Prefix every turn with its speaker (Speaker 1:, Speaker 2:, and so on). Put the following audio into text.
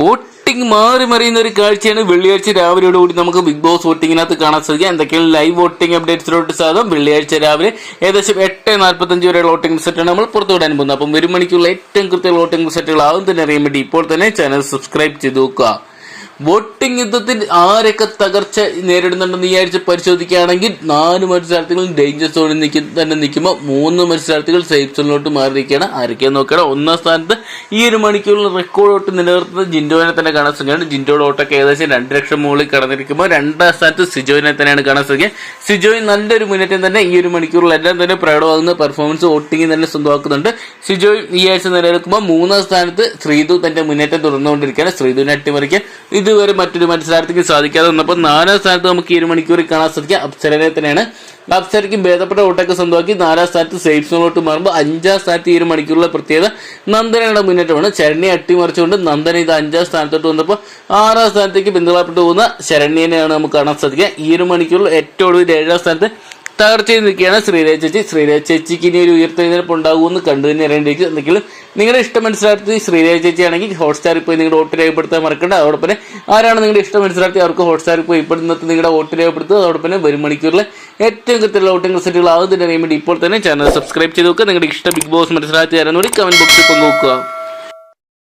Speaker 1: Voting മാറി മറിയുന്ന ഒരു കാഴ്ചയാണ് വെള്ളിയാഴ്ച രാവിലെയോടുകൂടി നമുക്ക് ബിഗ് ബോസ് വോട്ടിങ്ങിനകത്ത് കാണാൻ സാധിക്കും. എന്തൊക്കെയാണ് ലൈവ് വോട്ടിംഗ് അപ്ഡേറ്റ്സിലോട്ട് സാധനം? വെള്ളിയാഴ്ച രാവിലെ ഏകദേശം എട്ട് നാൽപ്പത്തഞ്ച് വരെയുള്ള വോട്ടിംഗ് റിസൾട്ടാണ് നമ്മൾ പുറത്തുവിടാൻ പോകുന്നത്. അപ്പം ഒരു മണിക്കുള്ള ഏറ്റവും കൃത്യമുള്ള വോട്ടിംഗ് റിസൾട്ടുകൾ ആവും തന്നെ അറിയാൻ വേണ്ടി ഇപ്പോൾ തന്നെ ചാനൽ സബ്സ്ക്രൈബ് ചെയ്ത് നോക്കുക. വോട്ടിംഗ് യുദ്ധത്തിൽ ആരൊക്കെ തകർച്ച നേരിടുന്നുണ്ടെന്ന് ഈ ആഴ്ച പരിശോധിക്കുകയാണെങ്കിൽ നാല് മത്സരാർത്ഥികളും ഡേഞ്ചർ സോണിൽ നിൽക്കും തന്നെ നിൽക്കുമ്പോൾ മൂന്ന് മത്സരാർത്ഥികൾ സേഫ് സോണിലോട്ട് മാറി നിൽക്കുകയാണ്. ആരൊക്കെയാണ് നോക്കണം? ഒന്നാം സ്ഥാനത്ത് ഈ ഒരു മണിക്കൂറിൽ റെക്കോർഡ് വോട്ട് നിലനിർത്തുന്നത് ജിൻഡോനെ തന്നെ കാണാൻ സാധിക്കുകയാണ് ജിൻഡോയുടെ വോട്ടൊക്കെ ഏകദേശം രണ്ട് ലക്ഷം മുകളിൽ കടന്നിരിക്കുമ്പോൾ രണ്ടാം സ്ഥാനത്ത് സിജോയിനെ തന്നെയാണ് കാണാൻ സാധിക്കുക സിജോയിൻ നല്ലൊരു മുന്നേറ്റം തന്നെ ഈ ഒരു മണിക്കൂറിൽ എല്ലാം തന്നെ പ്രകടമാകുന്ന പെർഫോമൻസ് വോട്ടിംഗ് തന്നെ സ്വന്തമാക്കുന്നുണ്ട്. സിജോയ് ഈ ആഴ്ച നിലനിൽക്കുമ്പോൾ മൂന്നാം സ്ഥാനത്ത് ശ്രീതു തന്റെ മുന്നേറ്റം തുടർന്നുകൊണ്ടിരിക്കുകയാണ്. ശ്രീതുവിനെ അട്ടിമറിക്കാൻ ഇതുവരെ മറ്റൊരു മത്സരാർത്ഥിക്ക് സാധിക്കാതെ വന്നപ്പോൾ നാലാം സ്ഥാനത്ത് നമുക്ക് ഒരു മണിക്കൂറിൽ കാണാൻ സാധിക്കുക. അപ്സരനെ തന്നെയാണ്. അപ്സരയ്ക്ക് ഭേദപ്പെട്ട ഓട്ടൊക്കെ സ്വന്തമാക്കി നാലാം സ്ഥാനത്ത് സേഫ് സോണിലോട്ട് മാറുമ്പോൾ അഞ്ചാം സ്ഥാനത്ത് ഈ ഒരു മണിക്കൂറിലെ പ്രത്യേകത നന്ദനയുടെ മുന്നേറ്റമാണ്. ശരണ്യെ അട്ടിമറിച്ചുകൊണ്ട് നന്ദന ഇത് അഞ്ചാം സ്ഥാനത്തോട്ട് വന്നപ്പോൾ ആറാം സ്ഥാനത്തേക്ക് പിന്തുണപ്പെട്ടു പോകുന്ന ശരണ്യനെയാണ് നമുക്ക് കാണാൻ സാധിക്കുക. ഈ ഒരു മണിക്കൂറിൽ ഏറ്റവും ഒടുവിൽ ഏഴാം സ്ഥാനത്ത് തകർച്ചയിൽ നിൽക്കുകയാണ് ശ്രീരാജ് ചേച്ചി. ശ്രീരാജ് ചേച്ചിക്ക് ഇനി ഒരു ഉയർത്തെഴുന്നേൽപ്പ് ഉണ്ടാകുമെന്ന് കണ്ടു തന്നെ അറിയേണ്ടിയിരിക്കും എന്തെങ്കിലും നിങ്ങളുടെ ഇഷ്ടം മനസ്സിലാക്കി ശ്രീരാജ് ചേച്ചി ആണെങ്കിൽ ഹോട്ട്സ്റ്റാറിൽ പോയി നിങ്ങളുടെ വോട്ട് രേഖപ്പെടുത്താൻ മറക്കണ്ട. അതോടൊപ്പം ആരാണ് നിങ്ങളുടെ ഇഷ്ടം മനസ്സിലാക്കി അവർക്ക് ഹോട്ട്സ്റ്റാറിൽ പോയി ഇപ്പോൾ ഇന്നത്തെ നിങ്ങളുടെ വോട്ട് രേഖപ്പെടുത്തുക. അതോടൊപ്പം വരും മണിക്കൂറിലെ ഏറ്റവും കൃത്യമുള്ള വോട്ടിംഗ് റിസൾട്ടുകൾ ആവുന്നതിന് അറിയാൻ വേണ്ടി ഇപ്പോൾ തന്നെ ചാനൽ സബ്സ്ക്രൈബ് ചെയ്ത് നോക്കുക. നിങ്ങളുടെ ഇഷ്ടം ബിഗ് ബോസ് മനസ്സിലാക്കി തരാൻ കൂടി കമന്റ് ബോക്സിൽ പങ്കുവെക്കുക.